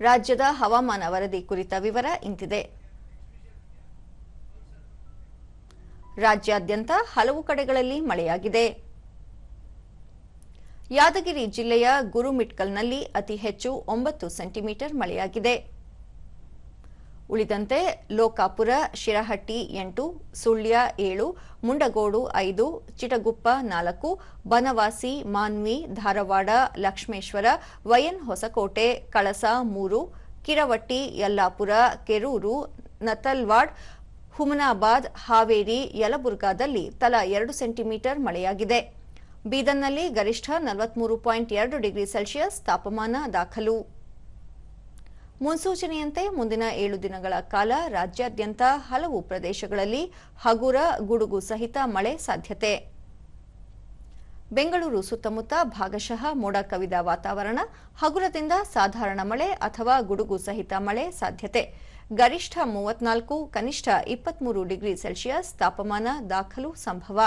ರಾಜ್ಯದ ಹವಾಮಾನ ವರದಿ ಕುರಿತ ವಿವರ ಇಂತಿದೆ. ರಾಜ್ಯಾದ್ಯಂತ ಹಲವು ಕಡೆಗಳಲ್ಲಿ ಮಳೆಯಾಗಿದೆ. ಯಾದಗಿರಿ ಜಿಲ್ಲೆಯ ಗುರುಮಿಟ್ಕಲ್ನಲ್ಲಿ ಅತಿ ಹೆಚ್ಚು ಒಂಬತ್ತು ಸೆಂಟಿಮೀಟರ್ ಮಳೆಯಾಗಿದೆ. ಉಳಿದಂತೆ ಲೋಕಾಪುರ, ಶಿರಹಟ್ಟಿ ಎಂಟು, ಸುಳ್ಯ ಏಳು, ಮುಂಡಗೋಡು ಐದು, ಚಿಟಗುಪ್ಪ ನಾಲ್ಕು, ಬನವಾಸಿ, ಮಾನ್ವಿ, ಧಾರವಾಡ, ಲಕ್ಷ್ಮೇಶ್ವರ, ವಯನ್ ಹೊಸಕೋಟೆ, ಕಳಸ ಮೂರು, ಕಿರವಟ್ಟಿ, ಯಲ್ಲಾಪುರ, ಕೆರೂರು ನತಲ್ವಾಡ್ ಹುಮನಾಬಾದ್, ಹಾವೇರಿ, ಯಲಬುರ್ಗಾದಲ್ಲಿ ತಲಾ ಎರಡು ಸೆಂಟಿಮೀಟರ್ ಮಳೆಯಾಗಿದೆ. ಬೀದರ್ನಲ್ಲಿ ಗರಿಷ್ಠ ನಲವತ್ಮೂರು ಪಾಯಿಂಟ್ ಎರಡು ಡಿಗ್ರಿ ಸೆಲ್ಸಿಯಸ್ ತಾಪಮಾನ ದಾಖಲು. ಮುನ್ಸೂಚನೆಯಂತೆ ಮುಂದಿನ ಏಳು ದಿನಗಳ ಕಾಲ ರಾಜ್ಯಾದ್ಯಂತ ಹಲವು ಪ್ರದೇಶಗಳಲ್ಲಿ ಹಗುರ, ಗುಡುಗು ಸಹಿತ ಮಳೆ ಸಾಧ್ಯತೆ. ಬೆಂಗಳೂರು ಸುತ್ತಮುತ್ತ ಭಾಗಶಃ ಮೋಡ ಕವಿದ ವಾತಾವರಣ, ಹಗುರದಿಂದ ಸಾಧಾರಣ ಮಳೆ ಅಥವಾ ಗುಡುಗು ಸಹಿತ ಮಳೆ ಸಾಧ್ಯತೆ. ಗರಿಷ್ಠ ಮೂವತ್ನಾಲ್ಕು, ಕನಿಷ್ಠ ಇಪ್ಪತ್ಮೂರು ಡಿಗ್ರಿ ಸೆಲ್ಸಿಯಸ್ ತಾಪಮಾನ ದಾಖಲು ಸಂಭವ.